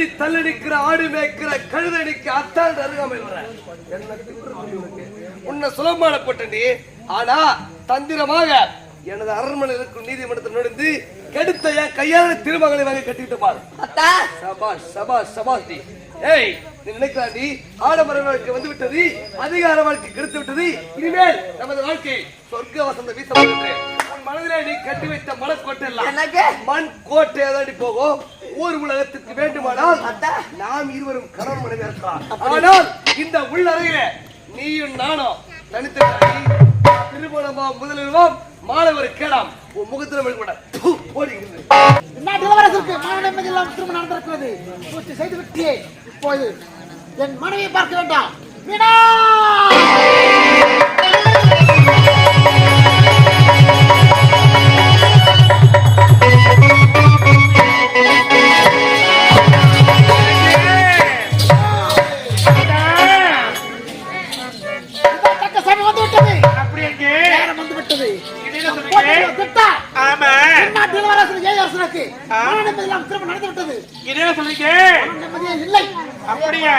அரடி தள்ளடிக்கிற ஆடு மேய்க்கிற கழுதடிக்கு திமிரு உனக்கு? உன்னை சுலபமான போட்டண்டி ஆனா தந்திரமாக எனது அரண்மனை இருக்கும் நீதிமன்றத்தில் நுழைந்து கெடுத்த என் கையால திருமகளை வாங்கி கட்டிட்டு பாரு. சபாஷ் சபாஷ் சபாஷ் டி. ஏய் நீ நினைக்கிறாண்டி ஆடம்பர வாழ்க்கை வந்து விட்டது அதிகார வாழ்க்கை கெடுத்து விட்டது இனிமேல் நமது வாழ்க்கை சொர்க்க வசந்த வீச போகின்றது உன் மனதிலே நீ கட்டி வைத்த மனக்கோட்டை எல்லாம் எனக்கு மண் கோட்டை ஏதாடி போகும் ஊர் உலகத்துக்கு வேண்டுமானால். நாம் இருவரும் கணவன் மனைவி இருக்கலாம் ஆனால் இந்த உள்ளறையில நீயும் நானும் தனித்து திருமணமா முதலிலும் மாலை ஒரு கேளாம். உன் முகத்துல இல்லாமல் திரும்ப நடந்திருக்கிறது. செய்து விட்டே இப்போது என் மனைவியை பார்க்க வேண்டாம். மன நிம்மதி இல்லாமல் திரும்ப நடந்து விட்டது என்ன சொல்றீங்க? மன நிம்மதியே இல்லை. அப்படியா?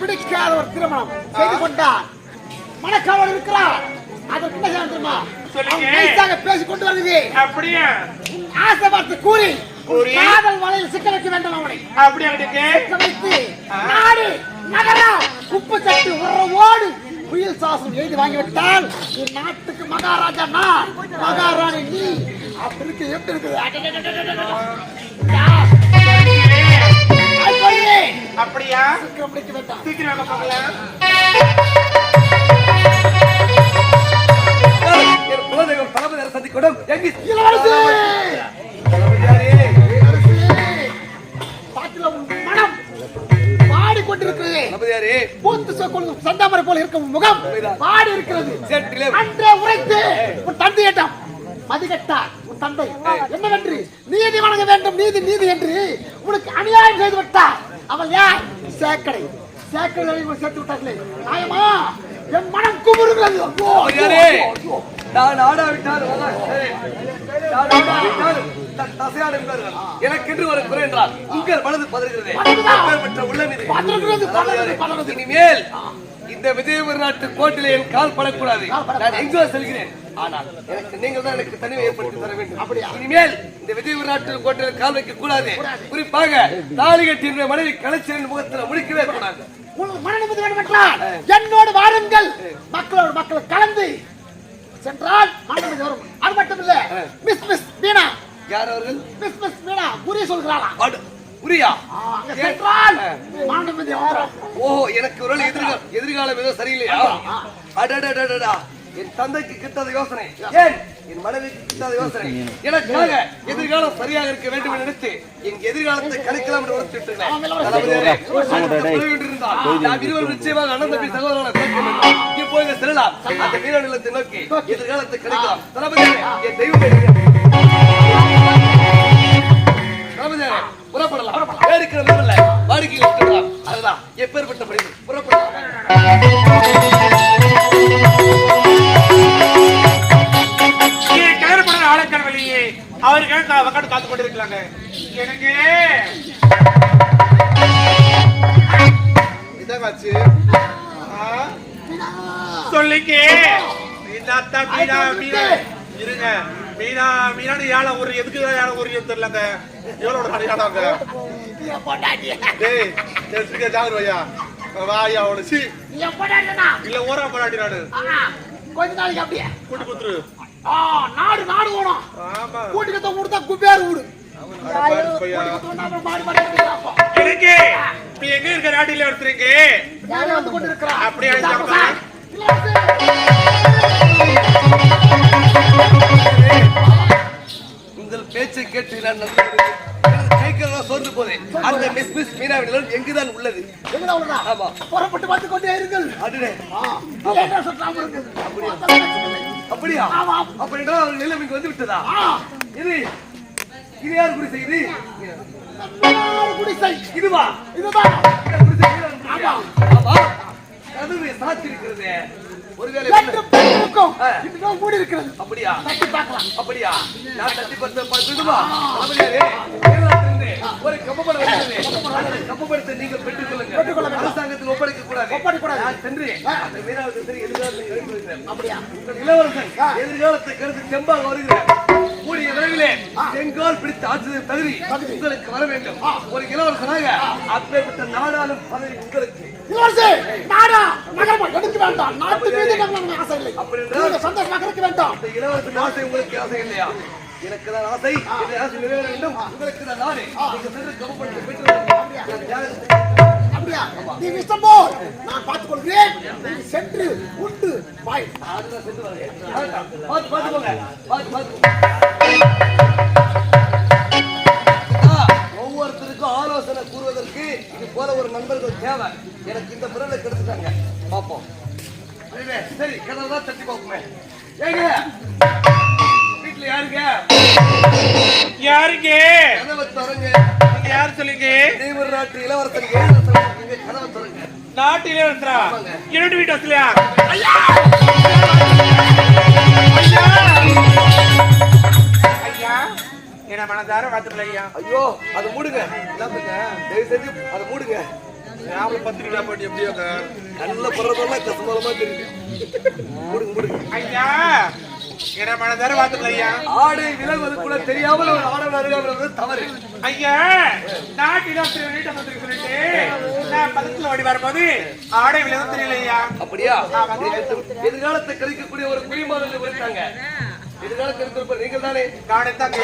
பிடிக்காத ஒரு திருமணம் செய்து கொண்டார். மனக்காவல் இருக்கிறார். அதற்கு என்ன செய்யணும் தெரியுமா? சொல்லுங்க. பேசிக் கொண்டு வருது அப்படியா? ஆசை பார்த்து கூறி காதல் வலையில் சிக்க வைக்க வேண்டும் அவனை. கிட்டக்கு சிக்க வைத்து நாடு நகரம் உப்பு சட்டு உறவோடு புயல் சாசனம் எழுதி வாங்கிவிட்டால் நாட்டுக்கு மகாராஜா நான் மகாராணி நீ. அப்படி இருக்கு எப்படி இருக்குது? அப்படியா? சீக்கிரம் வேண்டாம். சீக்கிரம் சொற்கொள்ளும் சந்தாமரை போல இருக்கும் முகம். பாடி இருக்கிறது. அன்றே உரைத்து உன் தந்தையிடம் மதிகட்டார் உன் தந்தை. என்னவென்று? நீதி வழங்க வேண்டும் நீதி நீதி என்று உனக்கு அநியாயம் செய்து விட்டார். அவள் யார்? சேக்கடை. சேக்கடை சேர்த்து விட்டார்களே. நியாயமா என் மனம் குமுறுகிறது. நான் ஆடாவிட்டால். எனக்கென்று ஒரு குறை என்றால் உங்கள் மனது பதறுகிறது. உள்ளம் பதறுகிறது. இனிமேல் இந்த விஜயபுரி நாட்டு கோட்டிலே என் கால் படக்கூடாது. நான் எங்கோ செல்கிறேன். ஆனால் எனக்கு நீங்கள் தான் எனக்கு தனிமை ஏற்படுத்தி தர வேண்டும். அப்படியா? இனிமேல் இந்த விஜயபுரி நாட்டு கோட்டையில் கால் வைக்க கூடாது. குறிப்பாக தாலி மனைவி கலைச்சலின் முகத்தில் முடிக்கவே கூடாது. என்னோடு வாருங்கள். மக்களோடு மக்கள் கலந்து சென்றால் மன நிம்மதி வரும் அது மட்டும் இல்ல மிஸ் மிஸ் வீணா யார் அவர்கள்? மிஸ் மிஸ் வீணா குறி சொல்கிறாளா? மன வரும் ஓஹோ எனக்கு ஒரு எதிர்கால எதிர்காலம் ஏதோ சரியில்லையா? அடடடடடா. என் தந்தைக்கு கிட்டாத யோசனை. ஏன்? என் மனைவிக்கு கிட்டாத யோசனை. எனக்காக எதிர்காலம் சரியாக இருக்க வேண்டும் என்று நினைத்து என் எதிர்காலத்தை கணிக்கலாம் என்று யோசிச்சுட்டு நாம் இருவரும் நிச்சயமாக தம்பி சகோதரனை சேர்க்க வேண்டும். போய் செல்லலாம். அந்த வீர நோக்கி எதிர்காலத்தை கிடைக்கலாம் தளபதி என் தெய்வமே. தளபதி புறப்படலாம். இருக்கிற மேல வாடிக்கை விட்டுடலாம் அதுதான். எப்பேற்பட்ட படிப்பு. புறப்படலாம். காத்து கொண்டிருக்கிறாங்க. எனக்கு இதாச்சு சொல்லிக்க. மீனா மீனா. இருங்க. மீனா மீனாடு யாழ ஒரு எதுக்கு யாழ ஒரு தெரியலங்க. என் பொண்டாட்டி டேய் தெரிஞ்சுக்க ஜாகிர வாயா அவனு சி. பொண்டாட்டினா இல்ல ஓரா போராடி நாடு கொஞ்ச நாளைக்கு அப்படியே. கூட்டு குத்துரு. ஆ, நாடு நாடு ஓணும் ஊடுதா குபேர் ஊடு. நீ எங்க இருக்க நாட்டில ஒருத்தருக்கு அப்படியே. உங்கள் பேச்சை கேட்டு நான் சோர்ந்து போதே. அந்த மிஸ் மிஸ் மீனாவிடம் எங்குதான் உள்ளது? ஆமா. புறப்பட்டு பார்த்து கொண்டே இருங்கள். அதுவே அப்படியா? அப்படின்னா அவள் நிலைமைக்கு வந்து விட்டதா? இது இது யார் குடிசை இது? குடிசை. இதுவா? இதுதான். குடிசை ஆமா. ஆமா. கதவு சாத்திருக்கிறது. ஒருவேளை. இதுதான் மூடி இருக்கிறது. அப்படியா? தட்டி பார்க்கலாம். அப்படியா? நான் தட்டி அவர்களே கேரளத்திலிருந்து ஒரு கப்பப்படம் வருகிறது கப்பப்படத்தை நீங்கள் பெற்றுக் கொள்ளுங்க பெற்றுக்கொள்ள வேண்டும். அரசாங்கத்தில் ஒப்படைக்க கூடாது ஒப்படைக்க கூடாது. நான் சென்று அந்த வீராவுக்கு சரி எதிர்காலத்தை அப்படியா? உங்கள் இளவரசன் எதிர்காலத்தை கருத்து செம்பாக வருகிறேன் கூடிய விரைவிலே செங்கோல் பிடித்து ஆற்றுவது தகுதி உங்களுக்கு வர வேண்டும். ஒரு இளவரசனாக அப்பேற்பட்ட நாடாளும் பதவி உங்களுக்கு. இளவரசே நாடா நகரமா எடுக்க வேண்டாம். நாட்டு மீது எனக்கு ஆசை இல்லை? நீங்க சந்தோஷமாக இருக்க வேண்டாம். இந்த இளவரசன் ஆசை உங்களுக்கு ஆசை இல்லையா? எனக்கு தான் ஆசை. இந்த ஆசை நிறைவேற வேண்டும். உங்களுக்கு தான் நாடு நீங்க சென்று பெற்று. நான் தியாகத்தை அப்படியா? நீங்க இஷ்டம் போல். நான் பார்த்துக் கொள்கிறேன் சென்று உண்டு. பாய். பார்த்து ஆலோசனை கூறுவதற்கு இது போல ஒரு நண்பர்கள் தேவை. எனக்கு இந்த பொருளை கெடுத்துட்டாங்க. பார்ப்போம். சரி கதவை தான் தட்டி பார்ப்போமே. ஏங்க வீட்டுல யாருங்க? யாருங்க கதவை திறங்க. நீங்க யாரு சொல்லுங்க தேவர் நாட்டு இளவரசன் இளவரசன் நீங்க கதவை திறங்க. இருக்கிறா ஆமாங்க. இரண்டு வீட்டு வசலையா ஐயா! என்ன மனதார வாத்துக்கல ஐயா? ஐயோ அதை மூடுங்க. தயவு செஞ்சு அதை மூடுங்க. ஞாபகம் பத்திரிக்கா போட்டு நல்ல படுறதெல்லாம் கசமாலமா தெரியுது. மூடுங்க மூடுங்க. ஐயா என்ன மனதார வாத்துக்கல ஐயா? ஆடை விலகுவது கூட தெரியாமல் அருகாமல் வருவது தவறு. ஐயா வீட்டை பத்திரிக்கை சொல்லிட்டு நான் பக்கத்துல ஓடி வரும்போது ஆடை விலகம் தெரியல ஐயா அப்படியா எதிர்காலத்தை கழிக்கக்கூடிய ஒரு குடிமாதம் இருக்காங்க. எதிர்காலத்தை இருக்கிற நீங்கள் தானே? நானே தாங்க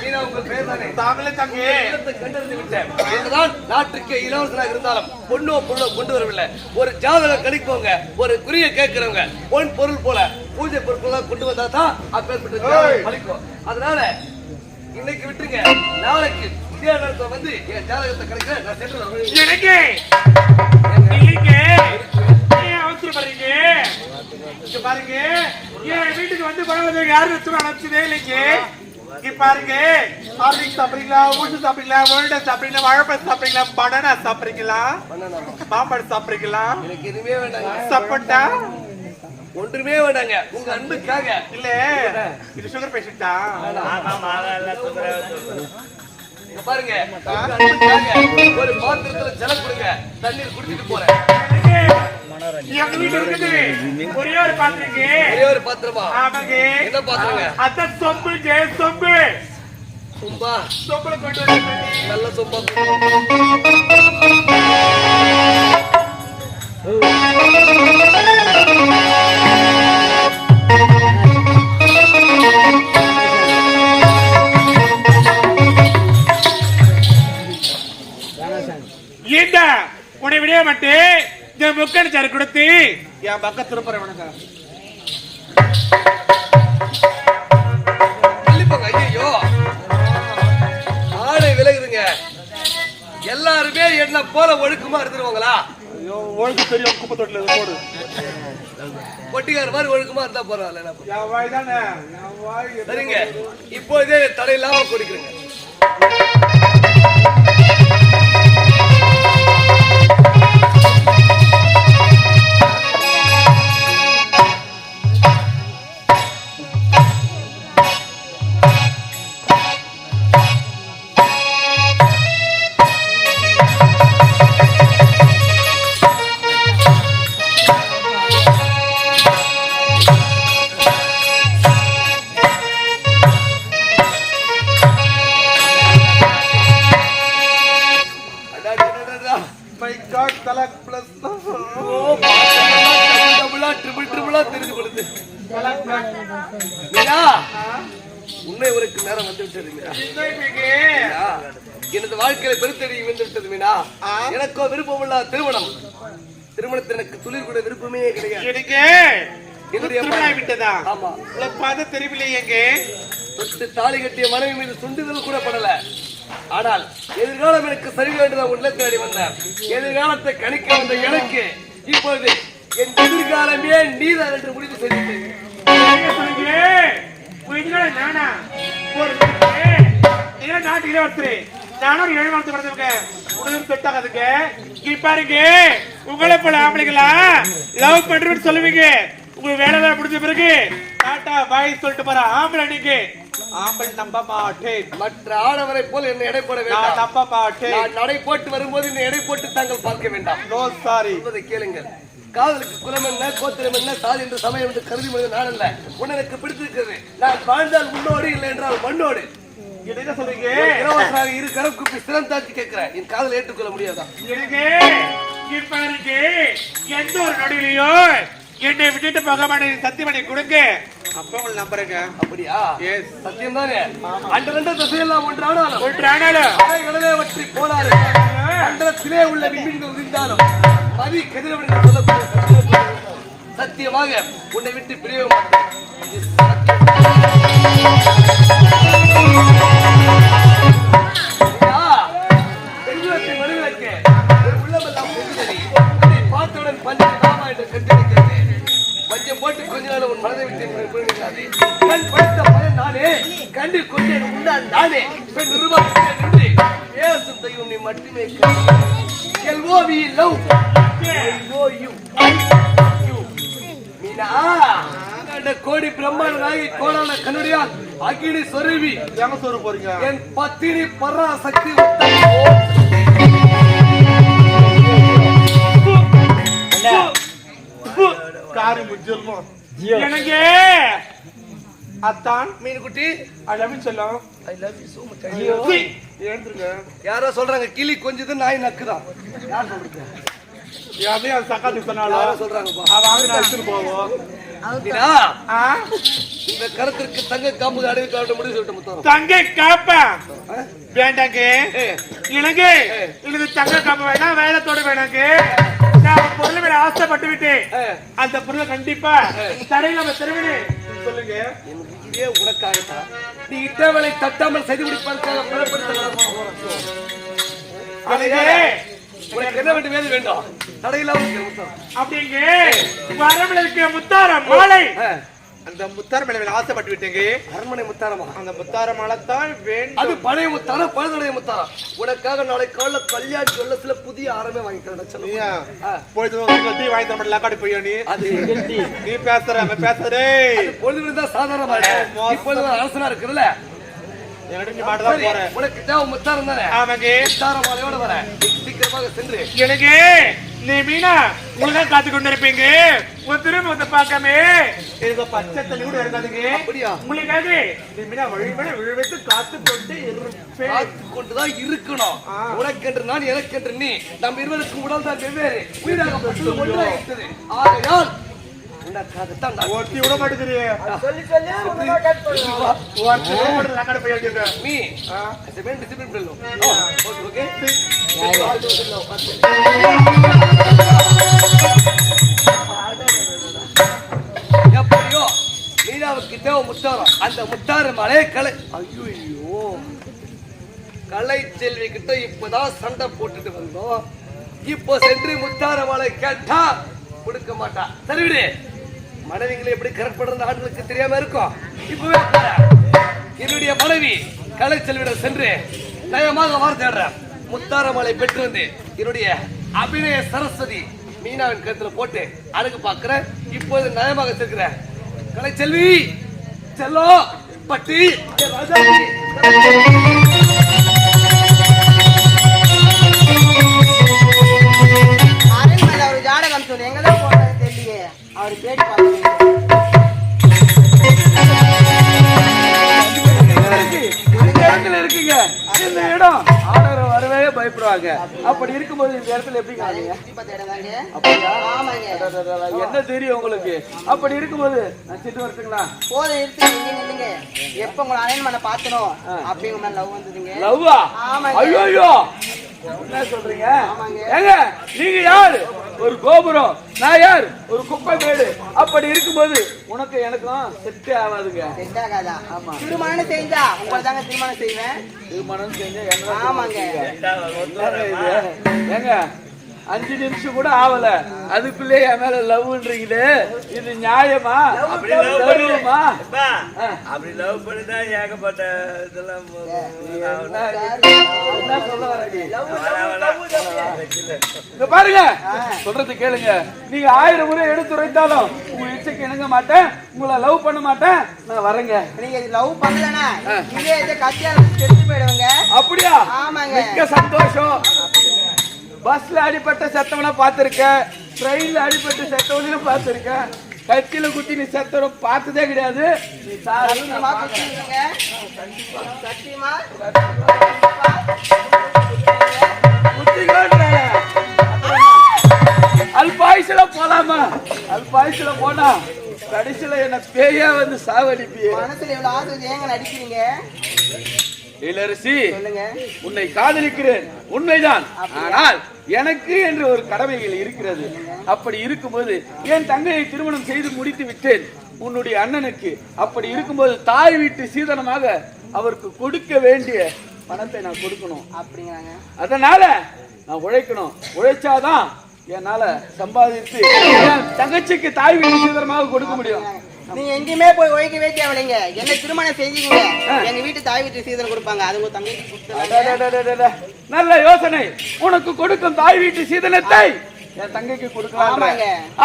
மீனா உங்கள் பேர் தானே? தாங்களே தாங்க. இடத்தை கண்டறிந்து விட்டேன். என்னதான் நாட்டுக்கு இளவரசனாக இருந்தாலும் பொண்ணோ பொண்ணோ கொண்டு வரவில்லை. ஒரு ஜாதகம் கணிப்பவங்க ஒரு குறிய கேட்கிறவங்க பொன் பொருள் போல பூஜை பொருட்கள்லாம் கொண்டு வந்தா தான் அப்பேற்பட்ட பலிக்கும் அதனால இன்னைக்கு விட்டுருங்க. நாளைக்கு இதே நேரத்துல வந்து என் ஜாதகத்தை கிடைக்கிற நான் சென்று. எனக்கு? இல்லைங்க. அவசரப்படுறீங்க? பாருங்க. என் வீட்டுக்கு வந்து பரவாயில்ல. யாரும் வச்சு அனுப்பிச்சதே இல்லைங்க. இங்க பாருங்க. ஹார்லிக் சாப்பிடுறீங்களா? ஊட்டு சாப்பிடுறீங்களா? உருண்டை சாப்பிடுறீங்களா? வாழைப்பழம் சாப்பிடுறீங்களா? பனானா சாப்பிடுறீங்களா. மாம்பழம் சாப்பிடுறீங்களா? எனக்கு எதுவுமே வேண்டாங்க. சப்போட்டா? ஒன்றுமே வேண்டாங்க. உங்க அன்புக்காக. இல்ல. இது சுகர் பேஷண்டா பாருங்க. ஒரு பாத்திரத்துல ஜலம் கொடுங்க. தண்ணீர் குடிச்சிட்டு போறேன். எங்க இருக்குது. ஒரே ஒரு பாத்திரங்க ஒரே ஒரு பாத்திரமா? ஆமாங்க. என்ன பாத்திரங்க? அதான் சொம்புங்க சொம்பு சும்பா. சொம்புல கொண்டு வந்து நல்ல சொம்பா. இந்த உன்னை விட மாட்டேன். இந்த முக்கன் சார் கொடுத்து என் பக்கம் திருப்புற வணக்கம் ஐயோ ஆடை விலகுதுங்க எல்லாருமே என்ன போல ஒழுக்கமா இருந்துருவாங்களா ஐயோ ஒழுங்கு தெரியும் குப்பை தொட்டில போடு பொட்டிக்கார மாதிரி ஒழுக்கமா இருந்தா பரவாயில்ல என் வாய் தானே என் வாய் சரிங்க இப்போதே தடை இல்லாம குடிக்கிறேங்க வாழ்க்கையில பெருத்தடி வந்து விட்டது மீனா. எனக்கோ விருப்பம் இல்ல திருமணம். திருமணத்தில் எனக்கு துளிர் கூட விருப்பமே கிடையாது. என்னுடைய விட்டதா? ஆமா. பார்த்து தெரியவில்லையேங்க தாலி கட்டிய மனைவி மீது சுண்டுதல் கூட படல. ஆனால் எதிர்காலம் எனக்கு சரி வேண்டும் நான் உள்ள தேடி வந்தேன் எதிர்காலத்தை கணிக்க வந்த எனக்கு இப்பொழுது என் எதிர்காலமே நீதான் என்று முடிவு செய்தேன் நானா? ஒரு நானும் ஒரு ஏழு மாசத்து பிறந்தவங்க உனக்கு செட் ஆகாதுங்க இங்க பாருங்க. உங்களை போல ஆம்பளைங்களா? லவ் பண்றேன்னு சொல்லுவீங்க. உங்களுக்கு வேலை எல்லாம் முடிஞ்ச பிறகு டாட்டா பாய் சொல்லிட்டு போற. ஆம்பளை நீங்க. ஆம்பளை நம்ப மாட்டேன். மற்ற ஆடவரை போல் என்னை எடை போட வேண்டாம். நம்ப மாட்டேன். நான் நடை போட்டு வரும்போது என்னை எடை போட்டு தாங்கள் பார்க்க வேண்டாம். நோ சாரி சொல்வதை கேளுங்கள். காதலுக்கு குலம் என்ன கோத்திரம் என்ன சாதி என்று சமயம் என்று கருதி மனித நான் அல்ல. எனக்கு பிடித்திருக்கிறது. நான் வாழ்ந்தால் முன்னோடு இல்லை என்றால் மண்ணோடு. என்ன சொல்றீங்க? இலவசமாக இரு கரம் குப்பி சிரம் தாழ்த்தி கேட்கிறேன். என் காதலை ஏற்றுக்கொள்ள முடியாதா? எனக்கு இப்ப இருக்கு. எந்த ஒரு நொடியிலையோ என்னை விட்டுட்டு போக மாட்டேன் சத்தியமணி கொடுங்க. அப்ப உங்களை நம்புறேங்க. அப்படியா? எஸ் சத்தியம் தானே அன்று ரெண்டு திசையெல்லாம் ஒன்றானாலும் ஒன்று ஆனாலும் கடலே வற்றி போனாலும் மண்டலத்திலே உள்ள விண்மீன்கள் உதிர்ந்தாலும் மதி கதிரவன் சொல்லக்கூடிய சத்தியம் சத்தியமாக உன்னை விட்டு பிரிய மாட்டேன். போட்டு கொஞ்ச நாள் உன் மனதை விட்டு. கண் படைத்த பயன் நானே. கண்ணில் கொண்டேன் உண்டான் நானே. பெண் நின்று பேசும் தெய்வம் நீ மட்டுமே LOV love. I you you. Meena கோடி பிரம்மாண்ட நாயகி கோடான கண்ணுடையால் அகினி சொருவி. எங்க சொல்ல போறீங்க? என் பத்தினி பராசக்தி. உத்தமி காரி முடிஞ்சிருக்கும் எனக்கு. அத்தான் மீன் குட்டி ஐ லவ் யூ செல்லம் I love you so much சீ, எழுந்துருங்க. யாரோ சொல்றாங்க கிளி கொஞ்சது நாய் நக்குதான் யார் சொல்றது? அதையும் அது சக்காத்து யாரோ சொன்னாலும் சொல்றாங்கப்பா. அவன் வாங்கி நான் எடுத்துட்டு போவோம்? இந்த கருத்திற்கு தங்க காம்பு அடைவு காட்ட முடிவு சொல்லிட்டு முத்தரம் தங்க காப்பா? வேண்டாங்க. எனக்கு எனக்கு தங்க காப்பு வேணாம் வேலத்தோட வேணாங்க. நான் பொருள் மேல ஆசைப்பட்டு விட்டேன் அந்த பொருளை கண்டிப்பா தடையில நம்ம திருவிடு. சொல்லுங்க. இதே உனக்காகத்தான். நீ இட்டவளை தட்டாமல் செய்து முடிப்பதற்காக புறப்படுத்த எனக்கு உனக்கு என்ன வேண்டும் வேது வேண்டும்? தடையில்லாம அப்படிங்க வரமில் இருக்கிற முத்தாரம் மாலை. அந்த முத்தாரம் மேல ஆசைப்பட்டு விட்டேங்க. அரண்மனை முத்தாரமா? அந்த முத்தார மாலை தான் வேண்டும் அது பழைய முத்தாரம் பழுதுடைய முத்தாரம் உனக்காக நாளை காலைல கல்யாணி சொல்லத்துல புதிய ஆரமே வாங்கி தரேன். பொழுது டீ வாங்கி தர மாட்டல காடி போய் நீ. அது நீ பேசுற அவன் பேசுறே பொழுது சாதாரணமா இருக்கு. இப்பொழுது அரசனா இருக்குல்ல உனக்கு தேவை முத்தாரம் தானே? ஆமாங்க. முத்தார மாலையோட வர சீக்கிரமாக சென்று. எனக்கு நீ மீனா உங்களுக்கா காத்து கொண்டு இருப்பீங்க உங்க திரும்ப வந்து பார்க்காம எனக்கு பச்சை தண்ணி கூட இருக்காதுங்க. உங்களுக்காக நீ மீனா வழி மேல விழுவித்து காத்து கொண்டு இருப்பேன். பார்த்து கொண்டுதான் இருக்கணும். ஆ. உனக்கென்று நான் எனக்கென்று நீ நம் இருவருக்கும் உடல் தான் வெவ்வேறு உயிராகப்பட்டது ஒன்றாகிட்டது ஆகையால் விட மாட்டேங்கிறியே. சொல்லி சொல்லி. ஒருத்தி விட எழுதிருக்கேன் நீ. டிசிப்ளின் ஓகே எப்படியோ மீனாவுக்கு தேவை முத்தாரம். அந்த முத்தார மலை கலை. ஐயோ கலை செல்வி கிட்ட இப்பதான் சண்டை போட்டுட்டு வந்தோம். இப்போ சென்று முத்தார மலை கேட்டா கொடுக்க மாட்டா. சரி விடு. மனைவிகளை எப்படி கரெக்ட் பண்றது ஆண்களுக்கு தெரியாம இருக்கும். இப்பவே என்னுடைய மனைவி கலை செல்வியிடம் சென்று நயமாக வார்த்தையாடுறேன் முத்தாரமலை பெற்று வந்து என்னுடைய அபிநய சரஸ்வதி மீனாவின் கருத்துல போட்டு அழகு பார்க்கிறேன் இப்போது நயமாக கலை செல்வி செல்லோ பட்டி ஜாடகம் சொல்லு எங்கதான் போனாரு தெரியலையே அவர் பேட்டி பார்த்து இருக்கீங்க இந்த இடம் பயப்படுவாங்க. அப்படி இருக்கும்போது இந்த இடத்துல எப்படி காணீங்க? என்ன தெரியும் உங்களுக்கு? அப்படி இருக்கும்போது நான் சிட்டு வரட்டுங்களா போதும் இருக்கு எப்ப உங்களை அரண்மனை பார்த்தனோ அப்படி உங்க மேல லவ் வந்ததுங்க. லவ்வா ஆமாங்க. ஐயோ என்ன சொல்றீங்க? ஆமாங்க. ஏங்க நீங்க யார்? ஒரு கோபுரம் நான் யார் ஒரு குப்பை மேடு அப்படி இருக்கும்போது உனக்கு எனக்கும் செட்டே ஆகாதுங்க. செட் ஆகாதா திருமணம் செஞ்சா உங்களை தாங்க திருமணம் செய்வேன். திருமணம் செஞ்சா என்ன ஆமாங்க? ஏங்க அஞ்சு நிமிஷம் கூட ஆவல. அதுக்குள்ளே என் மேல லவ்ன்றீங்களே இது நியாயமா? தருவமா அப்படி லவ் பண்ணிதான் ஏகப்பட்ட இதெல்லாம் இங்க பாருங்க. சொல்றது கேளுங்க. நீங்க ஆயிரம் முறை எடுத்துரைத்தாலும் உங்க இச்சைக்கு இணங்க மாட்டேன் உங்களை லவ் பண்ண மாட்டேன் நான் வரேங்க. நீங்க லவ் பண்ணலனா இதே இது கத்தியால செத்து போயிடுவாங்க. அப்படியா? ஆமாங்க. மிக்க சந்தோஷம். பஸ்ல அடிபட்ட செத்தவன பார்த்திருக்கேன் ட்ரெயின்ல அடிபட்ட செத்தவனையும் பார்த்திருக்கேன் கத்தியில குத்தி நீ செத்தவன பார்த்ததே கிடையாது. அல்பாயுசுல போலாமா? அல்பாயுசுல போனா கடைசியில என்ன பேயா வந்து சாவடிப்பியே. மனசுல எவ்வளவு ஆசை ஏங்க நடிக்கிறீங்க? இளரசி உன்னை காதலிக்கிறேன். உண்மைதான். ஆனால் எனக்கு என்று ஒரு கடமைகள் இருக்கிறது. அப்படி இருக்கும்போது என் தங்கையை திருமணம் செய்து முடித்து விட்டேன். உன்னுடைய அண்ணனுக்கு அப்படி இருக்கும்போது தாய் வீட்டு சீதனமாக அவருக்கு கொடுக்க வேண்டிய பணத்தை நான் கொடுக்கணும். அப்படிங்கிறாங்க. அதனால நான் உழைக்கணும். உழைச்சாதான் என்னால சம்பாதித்து தங்கச்சிக்கு தாய் வீட்டு சீதனமாக கொடுக்க முடியும். நீங்க எங்கேயுமே போய் உழைக்கவே தேவையில்லைங்க என்ன திருமணம் செஞ்சீங்க எங்க வீட்டு தாய் வீட்டு சீதனம் கொடுப்பாங்க. அது உங்க அடடடடடட. நல்ல யோசனை. உனக்கு கொடுக்கும் தாய் வீட்டு சீதனத்தை என் தங்கைக்கு கொடுக்கலாம்.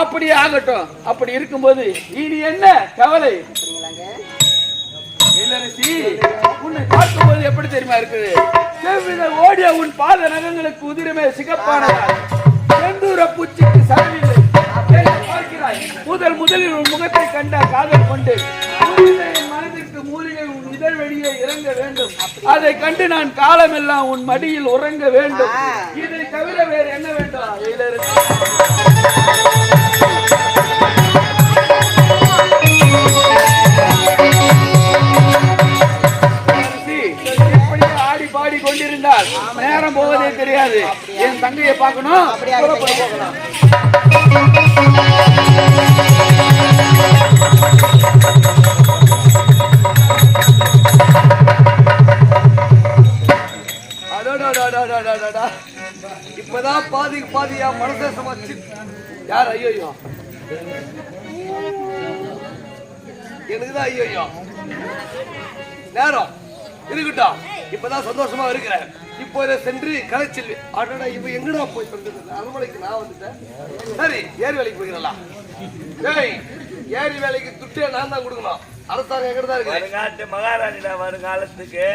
அப்படியே ஆகட்டும். அப்படி இருக்கும்போது இனி என்ன கவலை? உன்னை பார்க்கும்போது எப்படி தெரியுமா இருக்குது? செவ்வித ஓடிய உன் பாத நகங்களுக்கு உதிரமே சிகப்பானதா செந்தூர பூச்சிக்கு பார்க்கிறாய் முதல் முதலில் உன் முகத்தை கண்ட காதல் கொண்டு மனதிற்கு மூலிகை உன் இதழ் வழியே இறங்க வேண்டும். அதை கண்டு நான் காலமெல்லாம் உன் மடியில் உறங்க வேண்டும். இதை தவிர வேறு என்ன வேண்டும்? இப்படியே ஆடி பாடி கொண்டிருந்தால் நேரம் போவதே தெரியாது. என் தங்கையை பார்க்கணும். இப்பதான் பாதிக்கு பாதியா மனசை சமைச்சு யார் ஐயோ எனக்குதான் ஐயோ நேரம் இருக்கட்டும். இப்பதான் சந்தோஷமா இருக்கிறேன். இப்போ இதை சென்று கலைச்செல்வி அடடா இப்ப எங்கடா போய் வந்தது அரண்மனைக்கு நான் வந்துட்டேன். சரி ஏரி வேலைக்கு போய்க்கிறலாம் ஏய் ஏரி வேலைக்கு துட்டே நான் தான் கொடுக்கணும். அரசாங்கம் எங்கிட்ட தான் இருக்கு? வருங்காட்டு மகாராணிடா வருங்காலத்துக்கு.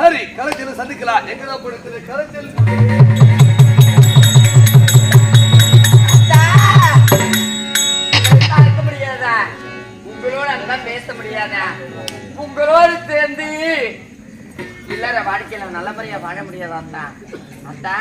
சரி களத்தில் சந்திக்கலாம். எங்கதான் போயிடுது களத்தில் முடியாதா உங்களோட நல்லா பேச முடியாதா. உங்களோடு சேர்ந்து இல்லற வாழ்க்கையில நல்லபடியா வாழ முடியாதா அத்தா அத்தா.